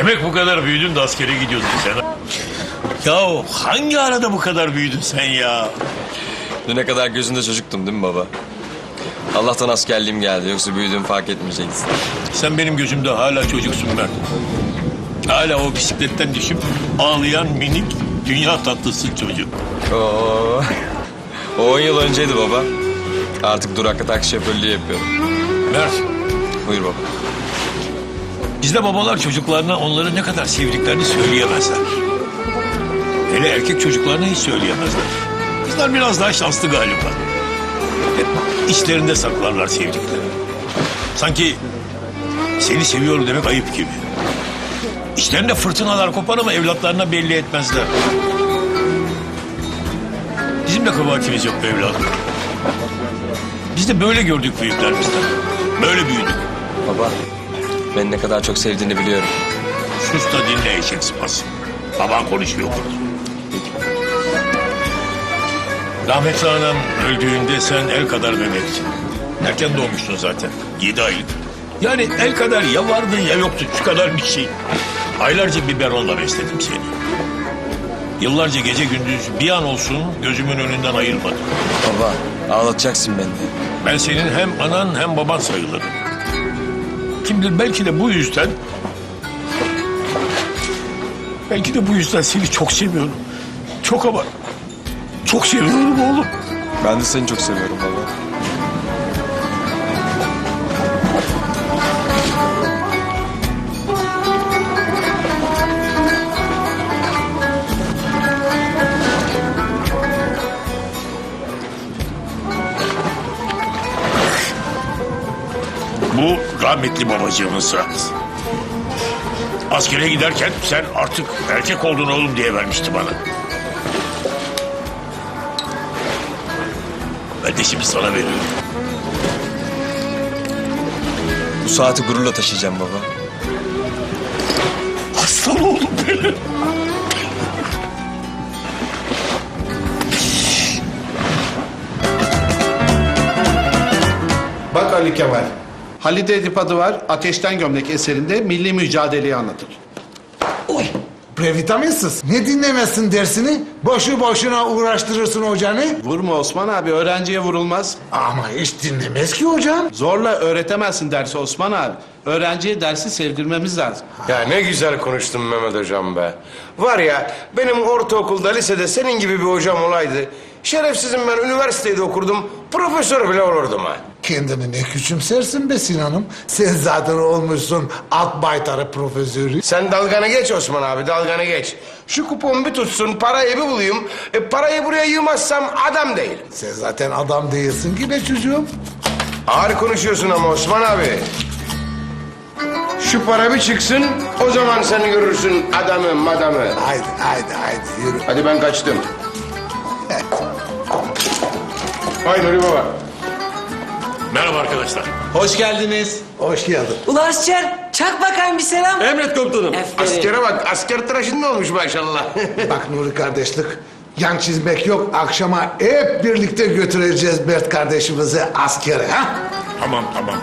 Demek bu kadar büyüdün de askere gidiyorsun sen. ha? Ya hangi arada bu kadar büyüdün sen ya? Düne kadar gözünde çocuktum değil mi baba? Allah'tan askerliğim geldi yoksa büyüdüğümü fark etmeyeceksin. Sen benim gözümde hala çocuksun Mert. Hala o bisikletten düşüp ağlayan minik dünya tatlısı çocuk. Oo. O 10 yıl önceydi baba. Artık durakta taksi şoförlüğü yapıyorum. Mert, Buyur baba. Bizde babalar çocuklarına onları ne kadar sevdiklerini söyleyemezler. Hele erkek çocuklarına hiç söyleyemezler. Kızlar biraz daha şanslı galiba. Hep saklarlar sevdiklerini. Sanki seni seviyorum demek ayıp gibi. İçlerinde fırtınalar kopar ama evlatlarına belli etmezler. Bizim de kabahatimiz yok evladım. Biz de böyle gördük büyüklerimizden. Böyle büyüdük. Baba, beni ne kadar çok sevdiğini biliyorum. Sus da dinle eşek sıpası. Baban konuşuyor burada. Rahmetli anam öldüğünde sen el kadar bebektin. Erken doğmuştun zaten. Yedi aylık. Yani el kadar ya vardın ya yoktun. Şu kadar bir şey. Aylarca biberonla besledim seni. Yıllarca gece gündüz bir an olsun gözümün önünden ayırmadım. Baba, ağlatacaksın beni. Ben senin hem anan hem baban sayılırım. Kim bilir belki de bu yüzden... Belki de bu yüzden seni çok seviyorum. Çok ama... Çok seviyorum oğlum. Ben de seni çok seviyorum baba. Bu rahmetli babacığımın sırat. Askere giderken sen artık erkek oldun oğlum diye vermişti bana. Ben de şimdi sana veriyorum. Bu saati gururla taşıyacağım baba. Aslan oğlum benim. Bak Ali Kemal. Halide Edip adı var. Ateşten Gömlek eserinde milli mücadeleyi anlatır. Previtaminsiz. Ne dinlemezsin dersini? Boşu boşuna uğraştırırsın hocanı. Vurma Osman abi. Öğrenciye vurulmaz. Ama hiç dinlemez ki hocam. Zorla öğretemezsin dersi Osman abi. Öğrenciye dersi sevdirmemiz lazım. Ya ne güzel konuştun Mehmet hocam be. Var ya benim ortaokulda lisede senin gibi bir hocam olaydı. Şerefsizim ben üniversitede okurdum. Profesör bile olurdum ha. Kendini ne küçümsersin be Sinan'ım. Sen zaten olmuşsun at baytarı profesörü. Sen dalganı geç Osman abi dalganı geç. Şu kupon bir tutsun parayı bir bulayım. E, parayı buraya yığmazsam adam değilim. Sen zaten adam değilsin ki be çocuğum. Ağır konuşuyorsun ama Osman abi. Şu para bir çıksın o zaman sen görürsün adamı madamı. Haydi haydi haydi yürü. Hadi ben kaçtım. Hay Nuri Baba. Merhaba arkadaşlar. Hoş geldiniz. Hoş geldin. Ula asker çak bakayım bir selam. Emret komutanım. Askere bak asker tıraşında olmuş maşallah. Bak Nuri kardeşlik. Yan çizmek yok. Akşama hep birlikte götüreceğiz Mert kardeşimizi askere. Ha? Tamam tamam.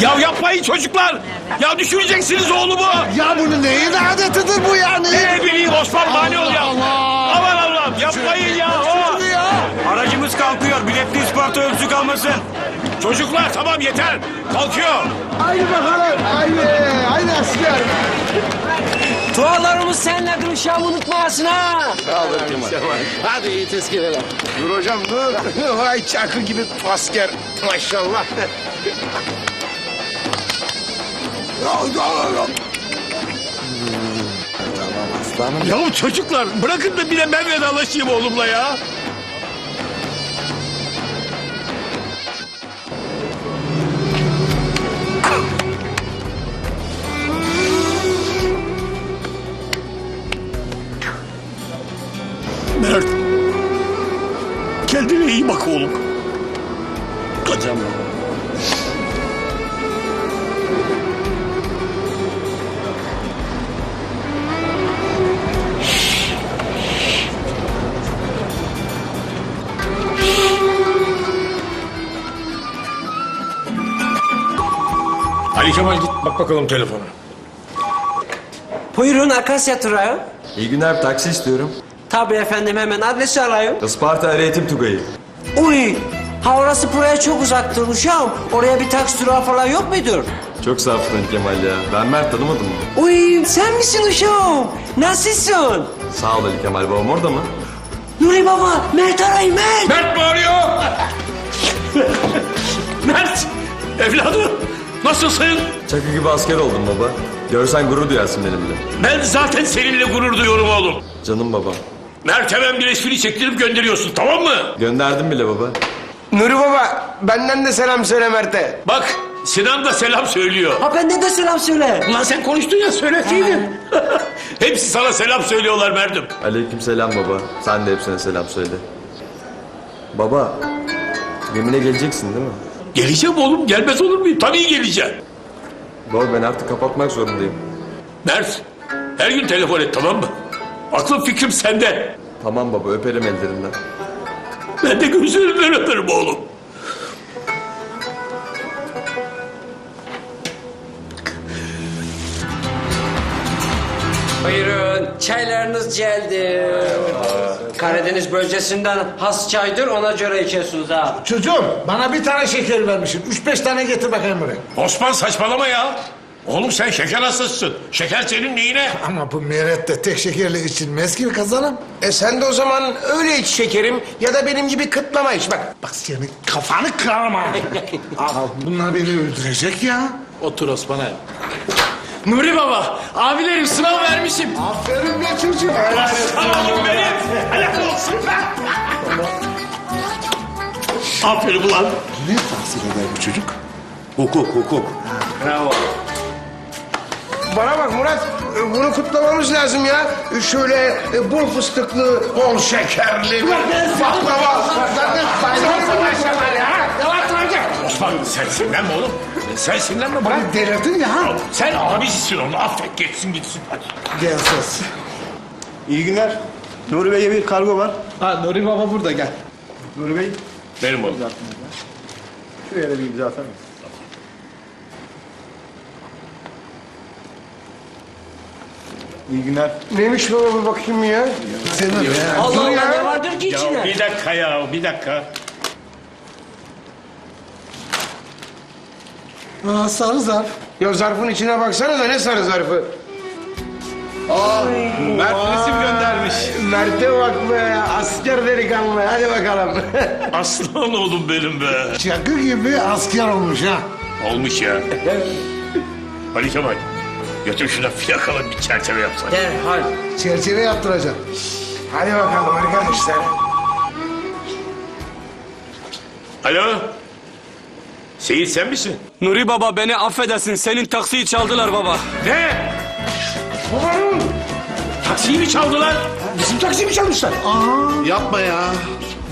Ya yapmayın çocuklar. Ya düşüreceksiniz oğlumu. Ya bunun neyin adetidir bu yani? Ne bileyim Osman mani ol ya. Aman Allah'ım yapmayın ya. o. ya? Aracımız kalkıyor. Biletli Isparta ölçü kalmasın. Çocuklar tamam yeter. Kalkıyor. Haydi bakalım. Haydi. Haydi asker. Dualarımız seninledir uşağım unutmayasın ha. Hadi iyi tezkereler. dur hocam dur. Vay çakı gibi asker maşallah. Ya çocuklar bırakın da bir de ben vedalaşayım oğlumla ya. Bakalım telefona. Buyurun Akasya Turağı. İyi günler bir taksi istiyorum. Tabii efendim hemen adresi alayım. Isparta Eğitim Tugayı. Uy, ha orası buraya çok uzaktır uşağım. Oraya bir taksi durağı falan yok mudur? Çok safsın Kemal ya. Ben Mert tanımadım mı? Uy, sen misin uşağım? Nasılsın? Sağ ol Ali Kemal babam orada mı? Nuri baba, Mert arayın Mert. Mert bağırıyor. Mert evladım nasılsın? Çakı gibi asker oldum baba. Görsen gurur duyarsın benimle. Ben zaten seninle gurur duyuyorum oğlum. Canım babam. Mert hemen bir resmini çektirip gönderiyorsun tamam mı? Gönderdim bile baba. Nuri baba benden de selam söyle Mert'e. Bak Sinan da selam söylüyor. Ha benden de selam söyle. Ulan sen konuştun ya söyleseydin. Hepsi sana selam söylüyorlar Mert'im. Aleyküm selam baba. Sen de hepsine selam söyle. Baba, gemine geleceksin değil mi? Geleceğim oğlum gelmez olur muyum? Tabii geleceğim. Baba ben artık kapatmak zorundayım. Mert her gün telefon et tamam mı? Aklım fikrim sende. Tamam baba öperim ellerinden. Ben de gözlerinden öperim oğlum. Buyurun, çaylarınız geldi. Karadeniz bölgesinden has çaydır, ona göre içiyorsunuz ha. Çocuğum bana bir tane şeker vermişsin. Üç beş tane getir bakayım buraya. Osman saçmalama ya. Oğlum sen şeker hastasısın. Şeker senin neyine? Ama bu merette tek şekerle içilmez ki kazanım. E sen de o zaman öyle iç şekerim ya da benim gibi kıtlama iç bak. Bak senin kafanı kırama. Al, bunlar beni öldürecek ya. Otur Osman abi. Nuri baba, abilerim sınav vermişim. Aferin be çocuğum. Oğlum benim. Helal olsun be. Aferin ulan. Ne tahsil eder bu çocuk? Hukuk hukuk. Bana bak Murat e, bunu kutlamamız lazım ya. E, Şöyle e, bol fıstıklı, bol şekerli. Baklava. Osman sen sinirlenme oğlum. Sen sinirlenme bırak. Delirdin ya. ha? Sen abisisin onu affet geçsin gitsin hadi. Gel sus. İyi günler. Nuri Bey'e bir kargo var. Ha Nuri Baba burada gel. Nuri Bey, Benim oğlum. şu yere bir imza atar mısın? İyi günler. Neymiş baba bir bakayım ya. Senin ya. Allah Allah, ne vardır ki içine? Bir dakika ya bir dakika. Aa, sarı zarf. Ya zarfın içine baksana da ne sarı zarfı. Mert resim göndermiş. Mert'e bak be asker delikanlı hadi bakalım. Aslan oğlum benim be. Çakı gibi asker olmuş ha. Olmuş ya. Ali Kemal götür şuna fiyakalı bir çerçeve yapsana. Derhal. Çerçeve yaptıracağım. hadi bakalım arkadaşlar. Alo. Seyit sen misin? Nuri baba beni affedersin. Senin taksiyi çaldılar baba. Ne? Taksiyi mi çaldılar? Bizim taksiyi mi çalmışlar? Yapma ya.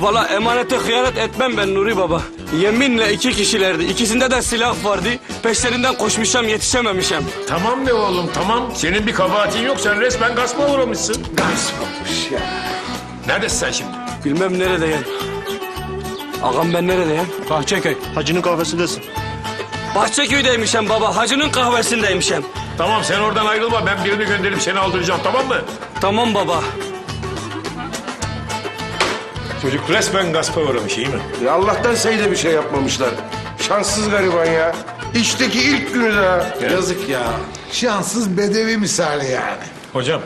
Valla emanete hıyanet etmem ben Nuri baba. Yeminle iki kişilerdi. İkisinde de silah vardı. Peşlerinden koşmuşam yetişememişim. Tamam be oğlum tamam. Senin bir kabahatin yok. Sen resmen gaspa uğramışsın. Gasp olmuş ya. Neredesin sen şimdi? Bilmem neredeyim. Ağam ben neredeyim? Bahçeköy. Hacının kahvesindesin. Bahçeköy'deymişim baba. Hacının kahvesindeymişim. Tamam sen oradan ayrılma. Ben birini gönderip seni aldıracağım tamam mı? Tamam baba. Çocuk resmen gaspa uğramış iyi mi? Ya Allah'tan Seyit'e bir şey yapmamışlar. Şanssız gariban ya. İşteki ilk günü de. Yazık ya. Şanssız bedevi misali yani. Hocam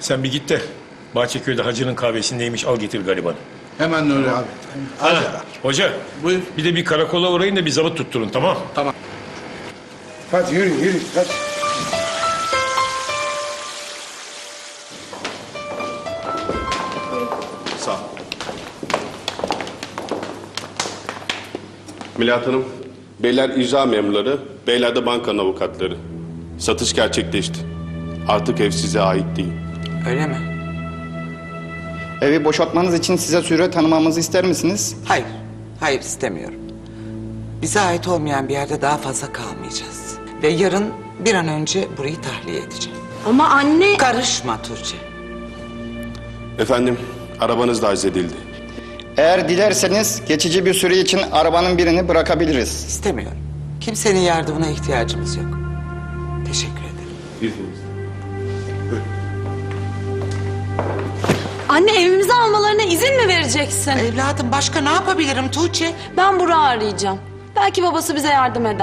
sen bir git de Bahçeköy'de hacının kahvesindeymiş al getir garibanı. Hemen Nuri abi. Ha, hoca Buyur. bir de bir karakola uğrayın da bir zabıt tutturun tamam Hadi yürü yürü. Hadi. Sağ ol. Melahat Hanım, beyler icra memurları, beyler de bankanın avukatları. Satış gerçekleşti. Artık ev size ait değil. Öyle mi? Evi boşaltmanız için size süre tanımamızı ister misiniz? Hayır. Hayır istemiyorum. Bize ait olmayan bir yerde daha fazla kalmayacağız. Ve yarın bir an önce burayı tahliye edeceğim. Ama anne... Karışma Tuğçe. Efendim, arabanız da arz edildi. Eğer dilerseniz geçici bir süre için arabanın birini bırakabiliriz. İstemiyorum. Kimsenin yardımına ihtiyacımız yok. Anne evimizi almalarına izin mi vereceksin? Evladım başka ne yapabilirim Tuğçe? Ben Burak'ı arayacağım. Belki babası bize yardım eder.